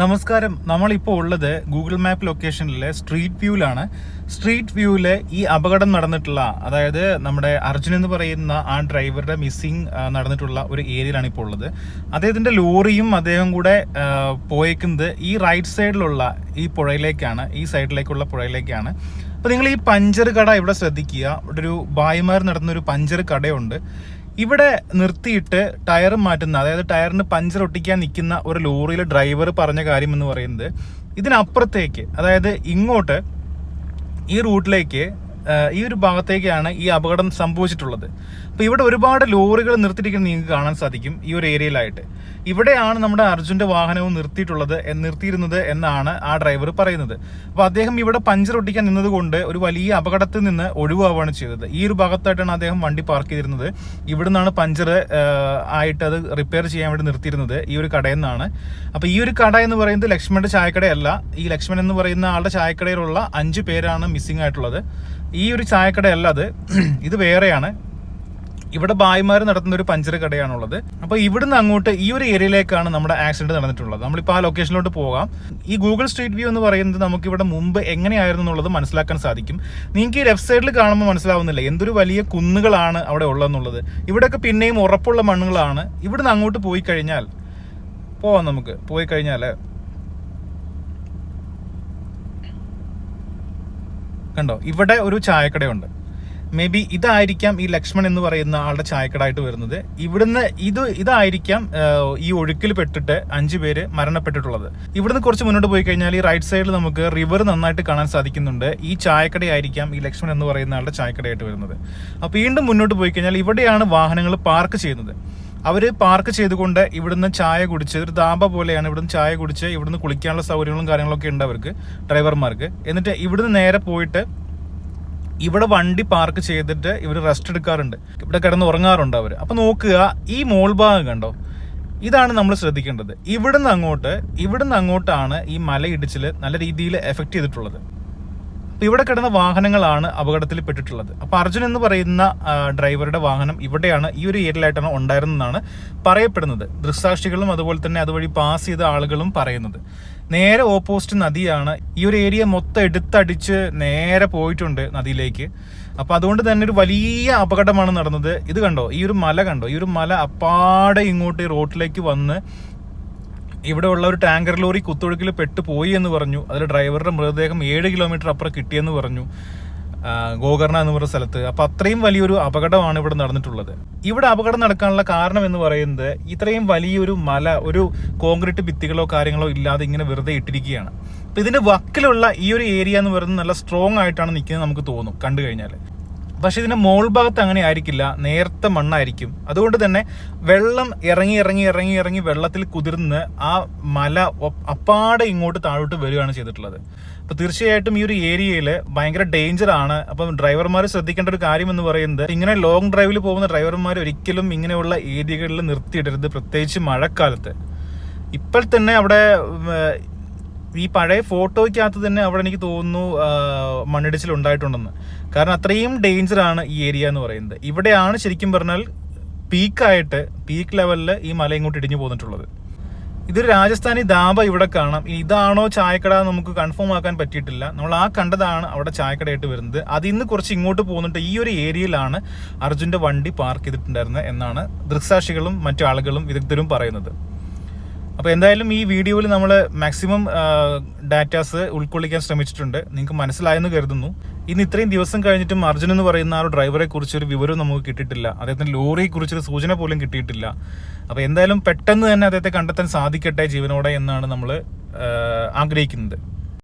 നമസ്കാരം. നമ്മളിപ്പോൾ ഉള്ളത് ഗൂഗിൾ മാപ്പ് ലൊക്കേഷനിലെ സ്ട്രീറ്റ് വ്യൂവിലാണ് സ്ട്രീറ്റ് വ്യൂവിൽ ഈ അപകടം നടന്നിട്ടുള്ള അതായത് നമ്മുടെ അർജുൻ എന്ന് പറയുന്ന ആ ഡ്രൈവറുടെ മിസ്സിങ് നടന്നിട്ടുള്ള ഒരു ഏരിയയിലാണ് ഇപ്പോൾ ഉള്ളത്. അദ്ദേഹത്തിന്റെ ലോറിയും അദ്ദേഹം കൂടെ പോയേക്കുന്നത് ഈ റൈറ്റ് സൈഡിലുള്ള ഈ പുഴയിലേക്കാണ് ഈ സൈഡിലേക്കുള്ള പുഴയിലേക്കാണ്. അപ്പോൾ നിങ്ങൾ ഈ പഞ്ചർ കട ഇവിടെ ശ്രദ്ധിക്കുക. ഇവിടെ ഒരു ബായിമാർ നടന്നൊരു പഞ്ചർ കടയുണ്ട്. ഇവിടെ നിർത്തിയിട്ട് ടയർ മാറ്റുന്ന അതായത് ടയറിന് പഞ്ചർ ഒട്ടിക്കാൻ നിൽക്കുന്ന ഒരു ലോറിയിലെ ഡ്രൈവർ പറഞ്ഞ കാര്യം എന്ന് പറയുന്നത് ഇതിനപ്പുറത്തേക്ക് അതായത് ഇങ്ങോട്ട് ഈ റൂട്ടിലേക്ക് ഈ ഒരു ഭാഗത്തേക്കാണ് ഈ അപകടം സംഭവിച്ചിട്ടുള്ളത്. അപ്പോൾ ഇവിടെ ഒരുപാട് ലോറികൾ നിർത്തിയിരിക്കുന്നത് നിങ്ങൾക്ക് കാണാൻ സാധിക്കും ഈ ഒരു ഏരിയയിലായിട്ട്. ഇവിടെയാണ് നമ്മുടെ അർജുന്റെ വാഹനവും നിർത്തിയിട്ടുള്ളത് നിർത്തിയിരുന്നത് എന്നാണ് ആ ഡ്രൈവർ പറയുന്നത്. അപ്പോൾ അദ്ദേഹം ഇവിടെ പഞ്ചർ ഒട്ടിക്കാൻ നിന്നതുകൊണ്ട് ഒരു വലിയ അപകടത്തിൽ നിന്ന് ഒഴിവാവുകയാണ് ചെയ്തത്. ഈ ഒരു ഭാഗത്തായിട്ടാണ് അദ്ദേഹം വണ്ടി പാർക്ക് ചെയ്തിരുന്നത്. ഇവിടെ നിന്നാണ് പഞ്ചർ ആയിട്ട് അത് റിപ്പയർ ചെയ്യാൻ വേണ്ടി നിർത്തിയിരുന്നത് ഈ ഒരു കടയിൽ നിന്നാണ്. അപ്പോൾ ഈ ഒരു കട എന്ന് പറയുന്നത് ലക്ഷ്മണന്റെ ചായക്കടയല്ല. ഈ ലക്ഷ്മൺ എന്ന് പറയുന്ന ആളുടെ ചായക്കടയിലുള്ള അഞ്ച് പേരാണ് മിസ്സിംഗ് ആയിട്ടുള്ളത്. ഈ ഒരു ചായക്കടയല്ല അത്. ഇത് വേറെയാണ്. ഇവിടെ ബായിമാർ നടത്തുന്ന ഒരു പഞ്ചർ കടയാണുള്ളത്. അപ്പോൾ ഇവിടുന്ന് അങ്ങോട്ട് ഈ ഒരു ഏരിയയിലേക്കാണ് നമ്മുടെ ആക്സിഡന്റ് നടന്നിട്ടുള്ളത്. നമ്മളിപ്പോൾ ആ ലൊക്കേഷനിലോട്ട് പോകാം. ഈ ഗൂഗിൾ സ്ട്രീറ്റ് വ്യൂ എന്ന് പറയുന്നത് നമുക്ക് ഇവിടെ മുമ്പ് എങ്ങനെയായിരുന്നു എന്നുള്ളത് മനസ്സിലാക്കാൻ സാധിക്കും. നിങ്ങൾക്ക് ഈ ലെഫ്റ്റ് സൈഡിൽ കാണുമ്പോൾ മനസ്സിലാവുന്നില്ല. എന്തൊരു വലിയ കുന്നുകളാണ് അവിടെ ഉള്ളതെന്നുള്ളത്. ഇവിടെയൊക്കെ പിന്നെയും ഉറപ്പുള്ള മണ്ണുകളാണ്. ഇവിടുന്ന് അങ്ങോട്ട് പോയി കഴിഞ്ഞാൽ പോവാം നമുക്ക്. പോയി കഴിഞ്ഞാൽ കണ്ടോ? ഇവിടെ ഒരു ചായക്കടയുണ്ട്. മേ ബി ഇതായിരിക്കാം ഈ ലക്ഷ്മൺ എന്ന് പറയുന്ന ആളുടെ ചായക്കടായിട്ട് വരുന്നത്. ഇവിടുന്ന് ഇത് ഇതായിരിക്കാം ഈ ഒഴുക്കിൽ പെട്ടിട്ട് അഞ്ചു പേര് മരണപ്പെട്ടിട്ടുള്ളത്. ഇവിടുന്ന് കുറച്ച് മുന്നോട്ട് പോയി കഴിഞ്ഞാൽ ഈ റൈറ്റ് സൈഡിൽ നമുക്ക് റിവർ നന്നായിട്ട് കാണാൻ സാധിക്കുന്നുണ്ട്. ഈ ചായക്കടയായിരിക്കാം ഈ ലക്ഷ്മൺ എന്ന് പറയുന്ന ആളുടെ ചായക്കടയായിട്ട് വരുന്നത്. അപ്പോൾ വീണ്ടും മുന്നോട്ട് പോയി കഴിഞ്ഞാൽ ഇവിടെയാണ് വാഹനങ്ങൾ പാർക്ക് ചെയ്യുന്നത്. അവർ പാർക്ക് ചെയ്തുകൊണ്ട് ഇവിടുന്ന് ചായ കുടിച്ച് ഒരു ദാമ്പ പോലെയാണ് ഇവിടുന്ന് ചായ കുടിച്ച് ഇവിടുന്ന് കുളിക്കാനുള്ള സൗകര്യങ്ങളും കാര്യങ്ങളൊക്കെ ഉണ്ട് അവർക്ക് ഡ്രൈവർമാർക്ക്. എന്നിട്ട് ഇവിടുന്ന് നേരെ പോയിട്ട് ഇവിടെ വണ്ടി പാർക്ക് ചെയ്തിട്ട് ഇവർ റെസ്റ്റ് എടുക്കാറുണ്ട്. ഇവിടെ കിടന്ന് ഉറങ്ങാറുണ്ട് അവർ അപ്പോൾ നോക്കുക ഈ മോൾ ഭാഗം കണ്ടോ? ഇതാണ് നമ്മൾ ശ്രദ്ധിക്കേണ്ടത്. ഇവിടുന്ന് അങ്ങോട്ട് ഇവിടുന്ന് അങ്ങോട്ടാണ് ഈ മലയിടിച്ചിൽ നല്ല രീതിയിൽ എഫക്റ്റ് ചെയ്തിട്ടുള്ളത്. ഇവിടെ കിടന്ന വാഹനങ്ങളാണ് അപകടത്തിൽ പെട്ടിട്ടുള്ളത് അപ്പൊ അർജുൻ എന്ന് പറയുന്ന ഡ്രൈവറുടെ വാഹനം ഇവിടെയാണ് ഈ ഒരു ഏരിയയിലായിട്ടാണ് ഉണ്ടായിരുന്നതെന്നാണ് പറയപ്പെടുന്നത്. ദൃക്സാക്ഷികളും അതുപോലെ തന്നെ അതുവഴി പാസ് ചെയ്ത ആളുകളും പറയുന്നത്. നേരെ ഓപ്പോസിറ്റ് നദിയാണ് ഈ ഒരു ഏരിയ മൊത്തം എടുത്തടിച്ച് നേരെ പോയിട്ടുണ്ട് നദിയിലേക്ക്. അപ്പൊ അതുകൊണ്ട് തന്നെ ഒരു വലിയ അപകടമാണ് നടന്നത്. ഇത് കണ്ടോ? ഈ ഒരു മല കണ്ടോ? ഈ ഒരു മല അപ്പാടെ ഇങ്ങോട്ട് റോട്ടിലേക്ക് വന്ന് ഇവിടെ ഉള്ള ഒരു ടാങ്കർ ലോറി കുത്തൊഴുക്കിൽ പെട്ട് പോയി എന്ന് പറഞ്ഞു. അതിൽ ഡ്രൈവറുടെ മൃതദേഹം ഏഴ് കിലോമീറ്റർ അപ്പുറം കിട്ടിയെന്ന് പറഞ്ഞു. ഗോകർണ എന്ന് പറയുന്ന സ്ഥലത്ത്. അപ്പം അത്രയും വലിയൊരു അപകടമാണ് ഇവിടെ നടന്നിട്ടുള്ളത്. ഇവിടെ അപകടം നടക്കാനുള്ള കാരണം എന്ന് പറയുന്നത് ഇത്രയും വലിയൊരു മല ഒരു കോൺക്രീറ്റ് ഭിത്തികളോ കാര്യങ്ങളോ ഇല്ലാതെ ഇങ്ങനെ വെറുതെ ഇട്ടിരിക്കുകയാണ്. അപ്പം ഇതിന്റെ വക്കിലുള്ള ഈ ഒരു ഏരിയ എന്ന് പറയുന്നത് നല്ല സ്ട്രോങ് ആയിട്ടാണ് നിൽക്കുന്നത് നമുക്ക് തോന്നും കണ്ടു കഴിഞ്ഞാൽ പക്ഷെ ഇതിന്റെ മോൾ ഭാഗത്ത് അങ്ങനെ ആയിരിക്കില്ല. നേർത്ത മണ്ണായിരിക്കും. അതുകൊണ്ട് തന്നെ വെള്ളം ഇറങ്ങി ഇറങ്ങി ഇറങ്ങി ഇറങ്ങി വെള്ളത്തിൽ കുതിർന്ന് ആ മല അപ്പാടെ ഇങ്ങോട്ട് താഴോട്ട് വരികയാണ് ചെയ്തിട്ടുള്ളത്. അപ്പൊ തീർച്ചയായിട്ടും ഈ ഒരു ഏരിയയിൽ ഭയങ്കര ഡേഞ്ചർ ആണ്. അപ്പം ഡ്രൈവർമാർ ശ്രദ്ധിക്കേണ്ട ഒരു കാര്യം എന്ന് പറയുന്നത് ഇങ്ങനെ ലോങ് ഡ്രൈവിൽ പോകുന്ന ഡ്രൈവർമാർ ഒരിക്കലും ഇങ്ങനെയുള്ള ഏരിയകളിൽ നിർത്തിയിടരുത്. പ്രത്യേകിച്ച് മഴക്കാലത്ത്. ഇപ്പോൾ തന്നെ അവിടെ ഈ പഴയ ഫോട്ടോയ്ക്കകത്ത് തന്നെ അവിടെ എനിക്ക് തോന്നുന്നു മണ്ണിടിച്ചിൽ ഉണ്ടായിട്ടുണ്ടെന്ന്. കാരണം അത്രയും ഡേഞ്ചർ ആണ് ഈ ഏരിയ എന്ന് പറയുന്നത്. ഇവിടെയാണ് ശരിക്കും പറഞ്ഞാൽ പീക്കായിട്ട് പീക്ക് ലെവലിൽ ഈ മല ഇങ്ങോട്ട് ഇടിഞ്ഞു പോന്നിട്ടുള്ളത്. ഇതൊരു രാജസ്ഥാനി ദാബ ഇവിടെ കാണാം. ഇതാണോ ചായക്കട നമുക്ക് കൺഫേം ആക്കാൻ പറ്റിയിട്ടില്ല. നമ്മൾ ആ കണ്ടതാണ് അവിടെ ചായക്കടയായിട്ട് വരുന്നത്. അതിൽ നിന്ന് കുറച്ച് ഇങ്ങോട്ട് പോകുന്നുണ്ട്. ഈ ഒരു ഏരിയയിലാണ് അർജുന്റെ വണ്ടി പാർക്ക് ചെയ്തിട്ടുണ്ടായിരുന്നത് എന്നാണ് ദൃക്സാക്ഷികളും മറ്റു ആളുകളും വിദഗ്ധരും പറയുന്നത്. അപ്പോൾ എന്തായാലും ഈ വീഡിയോയിൽ നമ്മൾ മാക്സിമം ഡാറ്റാസ് ഉൾക്കൊള്ളിക്കാൻ ശ്രമിച്ചിട്ടുണ്ട്. നിങ്ങൾക്ക് മനസ്സിലായെന്ന് കരുതുന്നു. ഇന്ന് ഇത്രയും ദിവസം കഴിഞ്ഞിട്ടും അർജുൻ എന്ന് പറയുന്ന ആ ഒരു ഡ്രൈവറെ കുറിച്ചൊരു വിവരം നമുക്ക് കിട്ടിയിട്ടില്ല. അദ്ദേഹത്തിന് ലോറിയെ കുറിച്ചൊരു സൂചന പോലും കിട്ടിയിട്ടില്ല. അപ്പോൾ എന്തായാലും പെട്ടെന്ന് തന്നെ അദ്ദേഹത്തെ കണ്ടെത്താൻ സാധിക്കട്ടെ ജീവനോടെ എന്നാണ് നമ്മൾ ആഗ്രഹിക്കുന്നത്.